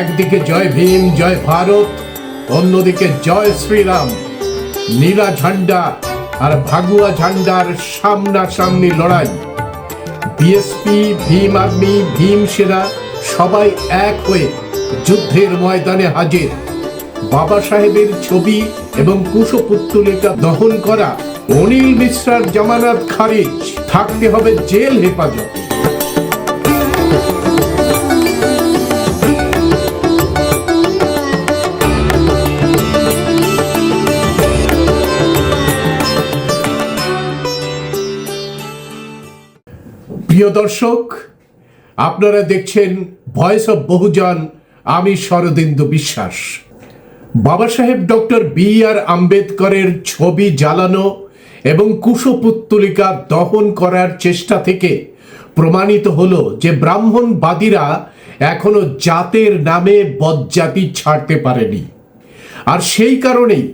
একদিকে জয় ভীম, জয় ভারত, অন্যদিকে জয় শ্রীরাম। নীলা ঝান্ডা আর ভাগুয়া ঝান্ডার সামনাসামনি লড়াই। বিএসপি ভীম আর্মি, ভীম সেনা, সবাই এক হয়ে যুদ্ধের ময়দানে হাজির। বাবা সাহেবের ছবি এবং কুশপুত্তলিকা দহন করা অনিল মিশ্রার জামানত খারিজ। থাকতে হবে জেল হেফাজত। প্রিয় দর্শক, আপনারা দেখছেন ভয়েস অফ বহুজন, আমি শরদিন্দু বিশ্বাস। বাবা সাহেব ডক্টর বি আর আম্বেদকরের ছবি জ্বালানো এবং কুশপুত্তলিকা দহন করার চেষ্টা থেকে প্রমাণিত হলো যে ব্রাহ্মণবাদীরা এখনও জাতের নামে বজ্জাতি ছাড়তে পারেনি। আর সেই কারণেই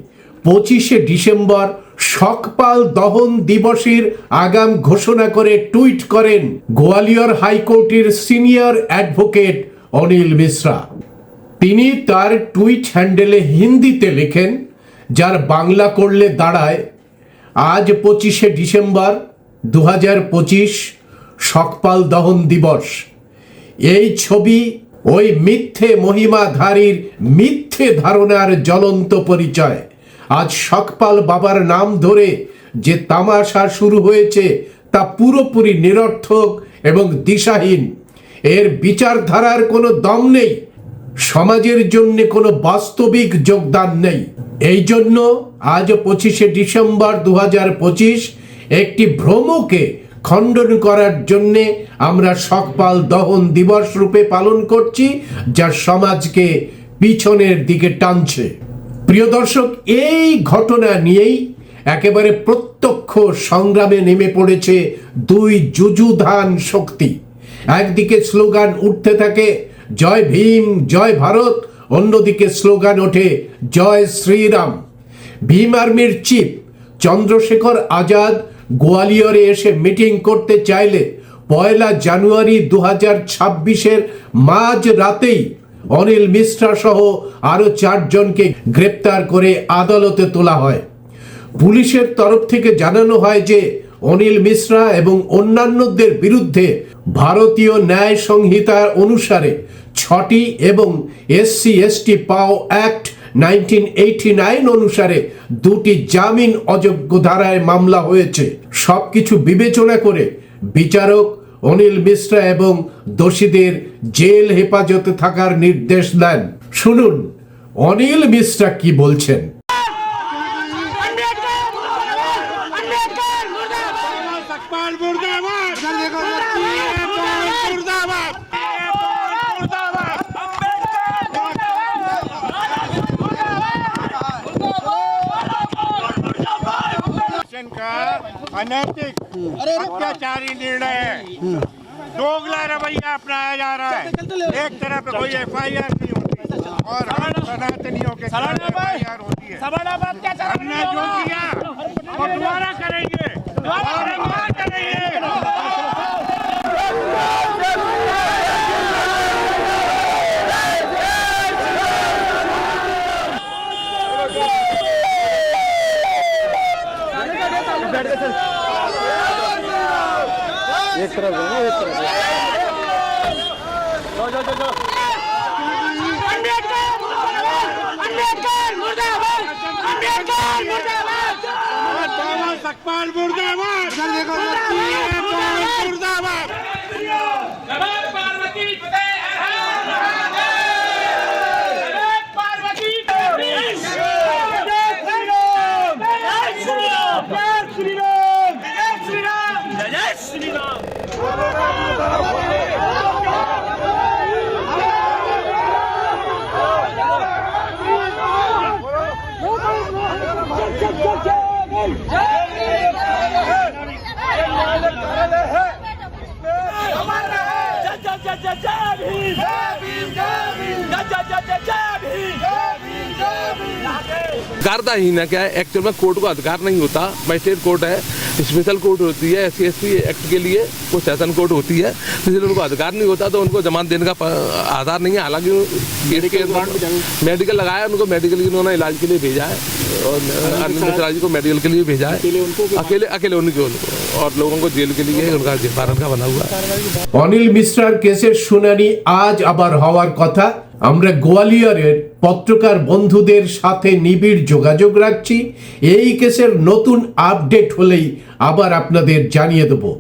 পঁচিশে ডিসেম্বর সকপাল দহন দিবসের আগাম ঘোষণা করে টুইট করেন গোয়ালিয়র হাইকোর্টের সিনিয়র অ্যাডভোকেট অনিল মিশ্রা। তিনি তার টুইট হ্যান্ডেলে হিন্দিতে লেখেন, যার বাংলা করলে দাঁড়ায়, আজ পঁচিশে ডিসেম্বর দু হাজার পঁচিশ সকপাল দহন দিবস। এই ছবি ওই মিথ্যে মহিমাধারীর মিথ্যে ধারণার জ্বলন্ত পরিচয়। আজ সকপাল বাবার নাম ধরে যে তামাশা শুরু হয়েছে তা পুরোপুরি নিরর্থক এবং দিশাহীন। এর বিচারধারার কোনো দম নেই। সমাজের জন্য কোনো বাস্তবিক যোগদান নেই। এই জন্য আজ পঁচিশে ডিসেম্বর দু একটি ভ্রমকে খণ্ডন করার জন্য আমরা সকপাল দহন দিবস রূপে পালন করছি, যা সমাজকে পিছনের দিকে টানছে। প্রিয় দর্শক, এই ঘটনা নিয়েই একেবারে প্রত্যক্ষ সংগ্রামে নেমে পড়েছে দুই যুযুধান শক্তি। একদিকে স্লোগান উঠতে থাকে, জয় ভীম, জয় ভারত অন্যদিকে স্লোগান ওঠে, জয় শ্রীরাম ভীম আর্মির চিফ চন্দ্রশেখর আজাদ গোয়ালিয়রে এসে মিটিং করতে চাইলে পয়লা জানুয়ারি দু হাজার ছাব্বিশের মাঝ রাতেই অনিল মিশ্রা সহ আরও চারজনকে গ্রেপ্তার করে আদালতে তোলা হয়। পুলিশের তরফ থেকে জানানো হয় যে, অনিল মিশ্রা এবং অন্যান্যদের বিরুদ্ধে ভারতীয় ন্যায় সংহিতার অনুসারে ছটি এবং SC, ST PoA act nineteen eighty nine অনুসারে দুটি জামিন অযোগ্য ধারায় মামলা হয়েছে। সবকিছু বিবেচনা করে বিচারক অনিল মিশ্রা এবং দোষীদের জেল হেফাজতে থাকার নির্দেশ দেন। শুনুন অনিল মিশ্রা কি বলছেন? अनैतिक। अत्याचारी निर्णय है। दोगला रवैया अपनाया जा रहा है। एक तरफ़ कोई एफ़ आई आर नहीं होती और सनातनियों के होती है। हमने जो किया वो दोबारा करेंगे। दोबारा करेंगे। अंबेडकर मुर्दाबाद अंबेडकर मुर्दाबाद अंबेडकर मुर्दाबाद बाबा सकपाल मुर्दाबाद मुर्दाबाद अधिकारता ही ना क्या है एक्चुअल में कोर्ट को अधिकार नहीं होता मजिस्ट्रेट कोर्ट है स्पेशल कोर्ट होती है एस सी एक्ट के लिए वो सेशन कोर्ट होती है तो इसलिए उनको अधिकार नहीं होता तो उनको जमानत देने का प- आधार नहीं है हालांकि केस के मेडिकल लगाया उनको मेडिकल के लिए उन्होंने इलाज के लिए भेजा है और अरविंद मिश्रा जी को मेडिकल के लिए भेजा है अकेले अकेले उनको उनको और लोगों को जेल के लिए उनका वारंट का बना हुआ है অনিল মিশ্রার কেসের শুনানি আজ আবার হওয়ার কথা আমরা গোয়ালিয়রের পত্রকার বন্ধুদের সাথে নিবিড় যোগাযোগ রাখছি। এই কেসের নতুন আপডেট হলেই আবার আপনাদের জানিয়ে দেবো।